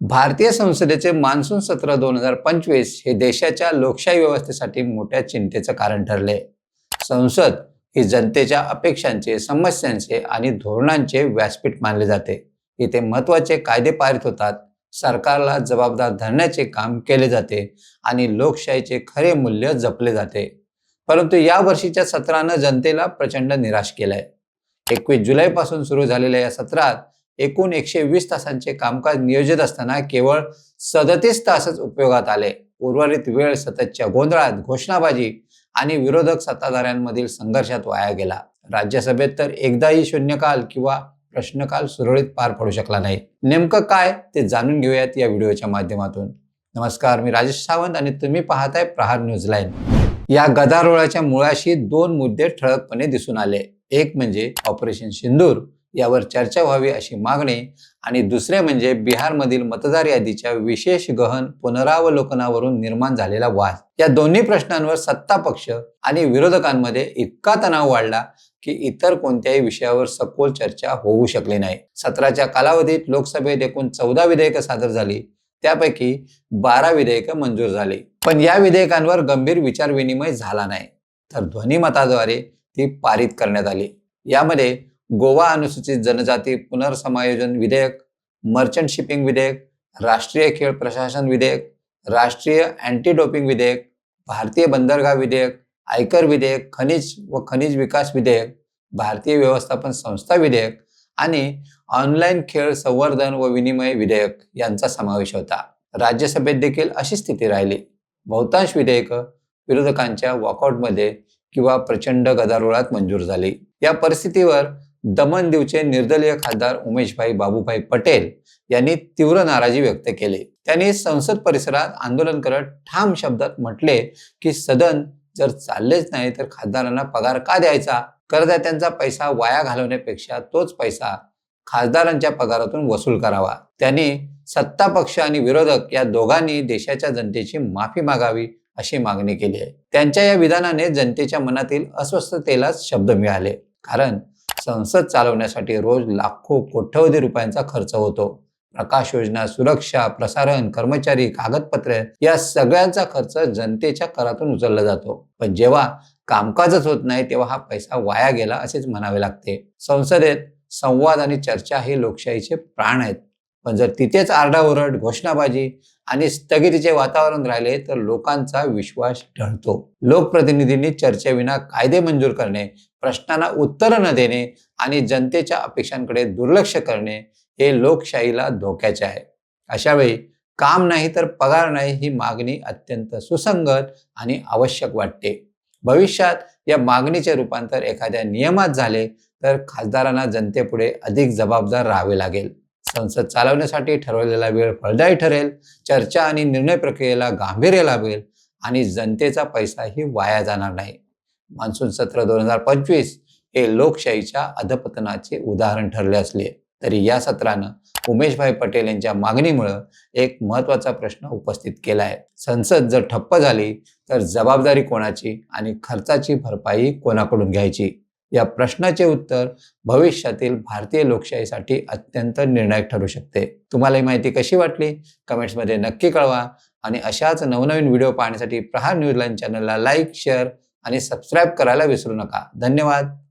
भारतीय संसदेचे मान्सून सत्र दोन हजार पंचवीस हे देशाच्या लोकशाही व्यवस्थेसाठी मोठ्या चिंतेचं कारण ठरले. संसद ही जनतेच्या अपेक्षांचे समस्यांचे आणि धोरणांचे व्यासपीठ मानले जाते. इथे महत्त्वाचे कायदे पारित होतात सरकारला जबाबदार धरण्याचे काम केले जाते आणि लोकशाहीचे खरे मूल्य जपले जाते. परंतु या वर्षीच्या सत्रानं जनतेला प्रचंड निराश केलाय. एकवीस जुलैपासून सुरू झालेल्या या सत्रात एकूण एकशे वीस तासांचे कामकाज नियोजित असताना केवळ सदतीस तासच उपयोगात आले. उर्वरित वेळ सततच्या गोंधळात घोषणाबाजी आणि विरोधक सत्ताधाऱ्यांमधील संघर्षात वाया गेला. राज्यसभेत तर एकदाही शून्यकाल किंवा प्रश्नकाल सुरळीत पार पडू शकला नाही. नेमकं काय ते जाणून घेऊयात या व्हिडिओच्या माध्यमातून. नमस्कार मी राजेश सावंत आणि तुम्ही पाहताय प्रहार न्यूज लाईन. या गदारोळाच्या मुळाशी दोन मुद्दे ठळकपणे दिसून आले. एक म्हणजे ऑपरेशन सिंदूर यावर चर्चा व्हावी अशी मागणी आणि दुसरे म्हणजे बिहारमधील मतदार यादीच्या विशेष गहन पुनरावलोकनावरून निर्माण झालेला वाद. या दोन्ही प्रश्नांवर सत्ता पक्ष आणि विरोधकांमध्ये इतका तणाव वाढला की इतर कोणत्याही विषयावर सखोल चर्चा होऊ शकली नाही. सत्राच्या कालावधीत लोकसभेत एकूण चौदा विधेयकं सादर झाली. त्यापैकी बारा विधेयकं मंजूर झाली. पण या विधेयकांवर गंभीर विचारविनिमय झाला नाही. तर ध्वनिमताद्वारे ती पारित करण्यात आली. यामध्ये गोवा अनुसूचित जनजाती पुनर्समायोजन विधेयक मर्चंट शिपिंग विधेयक राष्ट्रीय खेळ प्रशासन विधेयक राष्ट्रीय अँटी डोपिंग विधेयक भारतीय बंदरगाह विधेयक आयकर विधेयक खनिज व खनिज विकास विधेयक भारतीय व्यवस्थापन संस्था विधेयक आणि ऑनलाईन खेळ संवर्धन व विनिमय विधेयक यांचा समावेश होता. राज्यसभेत देखील अशी स्थिती राहिली. बहुतांश विधेयकं विरोधकांच्या वॉकआउटमध्ये किंवा प्रचंड गदारोळात मंजूर झाली. या परिस्थितीवर दमन दीवचे निर्दलीय खासदार उमेशभाई बाबूभाई पटेल यांनी तीव्र नाराजी व्यक्त केली. त्यांनी संसद परिसरात आंदोलन करत ठाम शब्दात म्हटले की सदन जर चाललेच नाही तर खासदारांना पगार का द्यायचा? करदात्यांचा पैसा वाया घालवण्यापेक्षा तोच पैसा खासदारांच्या पगारातून वसूल करावा. त्यांनी सत्ता पक्ष आणि विरोधक या दोघांनी देशाच्या जनतेची माफी मागावी अशी मागणी केली आहे. त्यांच्या या विधानाने जनतेच्या मनातील अस्वस्थतेलाच शब्द मिळाले. कारण संसद चालवण्यासाठी रोज लाखो कोट्यवधी रुपयांचा खर्च होतो. प्रकाश योजना सुरक्षा प्रसारण कर्मचारी कागदपत्रे या सगळ्यांचा खर्च जनतेच्या करातून उचलला जातो. पण जेव्हा कामकाजच होत नाही तेव्हा हा पैसा वाया गेला असेच म्हणावे लागते. संसदेत संवाद आणि चर्चा हे लोकशाहीचे प्राण आहेत. पण जर तिथेच आरडाओरड घोषणाबाजी आणि स्थगितीचे वातावरण राहिले तर लोकांचा विश्वास ढळतो लोकप्रतिनिधींनी चर्चेविना कायदे मंजूर करणे प्रश्नांना उत्तर न देणे आणि जनतेच्या अपेक्षांकडे दुर्लक्ष करणे हे लोकशाहीला धोक्याचे आहे. अशा वेळी काम नाही तर पगार नाही ही मागणी अत्यंत सुसंगत आणि आवश्यक वाटते. भविष्यात या मागणीचे रूपांतर एखाद्या नियमात झाले तर खासदारांना जनतेपुढे अधिक जबाबदार राहावे लागेल. संसद चालवण्यासाठी ठरवलेला वेळ फळदायी ठरेल चर्चा आणि निर्णय प्रक्रियेला गांभीर्य लाभेल आणि जनतेचा पैसाही वाया जाणार नाही. मान्सून सत्र दोन हजार पंचवीस हे लोकशाहीच्या अधपतनाचे उदाहरण ठरले असले तरी या सत्रानं उमेशभाई पटेल यांच्या मागणीमुळं एक महत्त्वाचा प्रश्न उपस्थित केला आहे संसद जर ठप्प झाली तर जबाबदारी कोणाची आणि खर्चाची भरपाई कोणाकडून घ्यायची? या प्रश्नाचे उत्तर भविष्यातील भारतीय लोकशाहीसाठी अत्यंत निर्णायक ठरू शकते. तुम्हाला ही माहिती कशी वाटली? कमेंट्समध्ये नक्की कळवा. आणि अशाच नवनवीन व्हिडिओ पाहण्यासाठी प्रहार न्यूजलाईन चॅनलला लाईक शेअर आणि सबस्क्राईब करायला विसरू नका. धन्यवाद.